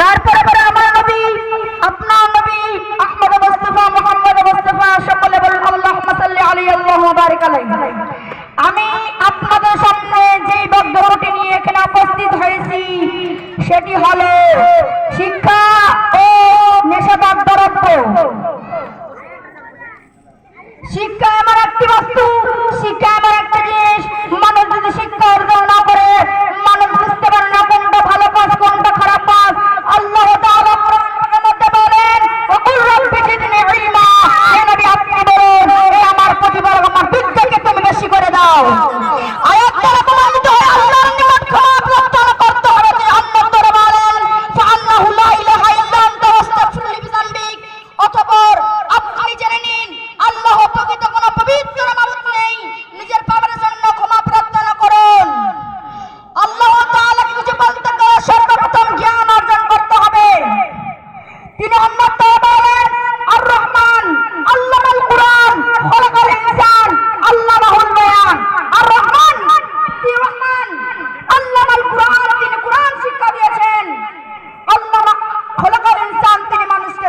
তারপরে পরে আমার নবী, আপনার নবী আহমদ মুস্তাফা, মোহাম্মদ মুস্তাফা সকলে বলেন, আল্লাহুম্মা সাল্লি আলাইহি আল্লাহুম্মা বারিক আমি আপনাদের সামনে যেই বক্তব্যটি নিয়ে এখানে উপস্থিত হয়েছি, সেটি হলো শিক্ষা ও নেশাদার দ্রব্য শিক্ষা এমন একটি বস্তু শিক্ষা এমন একটা জিনিস মানুষ যদি শিক্ষা অর্জন না করে মানুষ বুঝতে পারে না কোনটা ভালো কাজ কোনটা খারাপ কাজ আল্লাহ তাআলা কোরআনের মধ্যে বলেন ওকুল রব্বি জিদনি ইলমা হে নবী আপনি বলুন হে আমার প্রতিপালক আমার বিদ্যাকে তুমি বেশি করে দাও আয়াত দ্বারা প্রমাণিত হয় আল্লাহর নিকট ক্ষমা প্রার্থনা করতে হবে যে আল্লাহ তাআলা বলেন ফাআল্লাহু লা ইলাহা ইল্লা আনতা ওয়াস্তাগফির লিযানবিক অতঃপর আপনি জেনে নিন আল্লাহ প্রকৃত কোনো পবিত্র মাবুদ নেই নিজের পাপের জন্য ক্ষমা প্রার্থনা করুন আল্লাহ তাআলাকে কিছু বলতে গেলে সর্বপ্রথম জ্ঞান অর্জন করতে হবে তিনি আল্লাহ তাআলা বলেন আর রহমান আল্লামাল কুরআন খলাকাল ইনসান আল্লামাহুল বায়ান আর রহমান তিনি রহমান আল্লামাল কুরআন তিনি কুরআন শিক্ষা দিয়েছেন আল্লামা খলাকাল ইনসান তিনি মানুষকে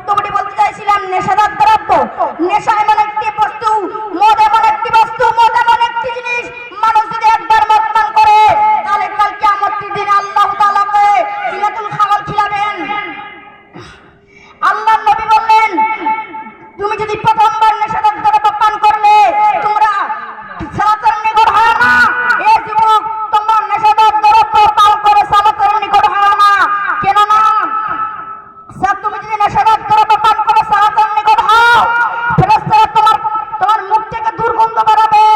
চাইছিলাম নেশাদার দ্রব্য। নেশা এমন একটি বস্তু, মদ এমন একটি বস্তু, মদ এমন একটি জিনিস মানুষ যদি একবার মদ পান করে তাহলে কাল কিয়ামতের দিনে আল্লাহ তাআলাকে জিনাতুল খাওয়াল খিলাবেন আল্লাহ নবী বললেন তুমি যদি প্রথমবার নেশাদার দ্রব্য পান করলে তোমরা সালাতের নিকট হয় না এ যুবক তোমরা নেশাদার দ্রব্য পান করে সালাতের নিকট হয় না কেন না স্যার তুমি যদি নেশাদার দ্রব্য পান করে সালাতের নিকট হও ফেরেশতারা তোমার তোমার মুখ থেকে দুর্গন্ধ বেরোবে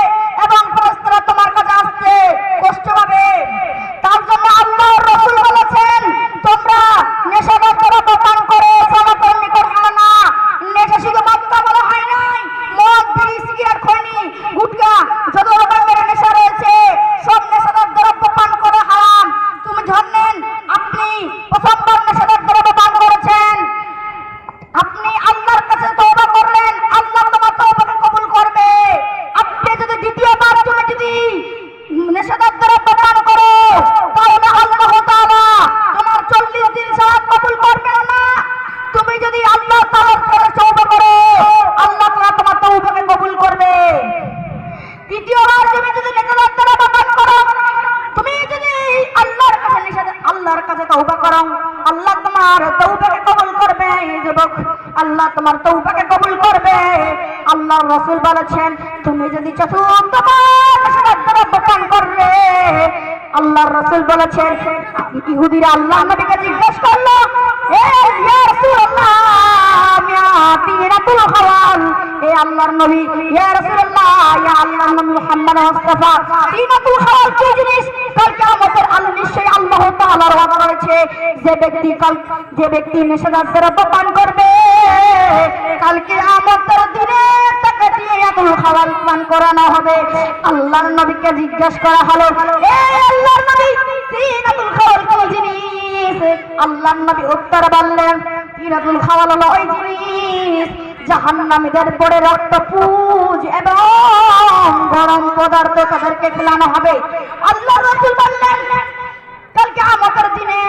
এবং ফেরেশতারা তোমার কাছে আসতে কষ্ট পাবে তার জন্য আল্লাহর রাসূল বলেছেন তোমরা নেশাদার দ্রব্য পান করে সালাতের নিকট হও না নেশা শুধু মাত্রা বলা হয় নাই মদ বিড়ি সিগারেট খৈনি গুটকা যত রকমের নেশা রয়েছে সব নেশাদার দ্রব্য পান করা হারাম তুমি ধরেন আপনি প্রথমবার নেশাদার দ্রব্য পান করেছেন আপনি আল্লাহর কাছে তওবা করলেন আল্লাহ তোমার তওবাকে কবুল করবে আপনি যদি দ্বিতীয়বার তুমি যদি দ্রব্য পান করো। তাহলে আল্লাহ তাআলা তোমার 40 দিন সালাত কবুল করবেন তুমি যদি আল্লাহ তাআলার কাছে তওবা করো, আল্লাহ তাআলা তোমার তওবাকে কবুল করবে। দ্বিতীয়বার তুমি যদি দ্রব্য পান করো, তুমি যদি আল্লাহর কাছে নিষেধ, আল্লাহর কাছে তওবা করো, আল্লাহ তোমার তওবাকে কবুল করবে যুবক। আল্লাহ তোমার তওবাকে কবুল করবে। আল্লাহ রাসূল বলেছেন, তুমি যদি পান করবে। আল্লাহর রাসূল বলেছেন ইহুদিরা আল্লাহ নবীকে জিজ্ঞেস করল আল্লাহ যে ব্যক্তি কাল যে পান করবে কাল কিয়ামতের দিনে তাকে তিনাতুল খাওয়াল পান করানো হবে। আল্লাহর নবীকে জিজ্ঞাসা করা হলো আল্লাহর নবী কোন জিনিস? আল্লাহর নবী উত্তর বললেন তিনাতুল খাওয়াল হলো ওই জিনিস, জাহান্নামীদের পরে রক্ত পুজ এবং গরম পদার্থ তাদেরকে খেলানো হবে। আল্লাহ রাসূল বললেন, কালকে আমাদের দিনে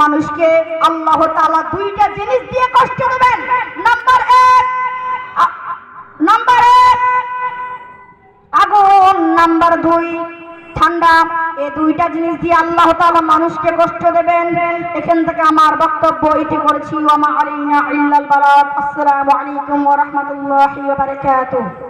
মানুষকে আল্লাহ তাআলা দুইটা জিনিস দিয়ে কষ্ট দেবেন। নাম্বার দুই, ঠান্ডা এই দুইটা জিনিস দিয়ে আল্লাহ তাআলা মানুষকে কষ্ট দেবেন। এখান থেকে আমার বক্তব্য এটি করেছি। ওয়া মা আলাইনা ইল্লাল বালাগ। আসসালামু আলাইকুম ওয়া রাহমাতুল্লাহি ওয়া বারাকাতুহু।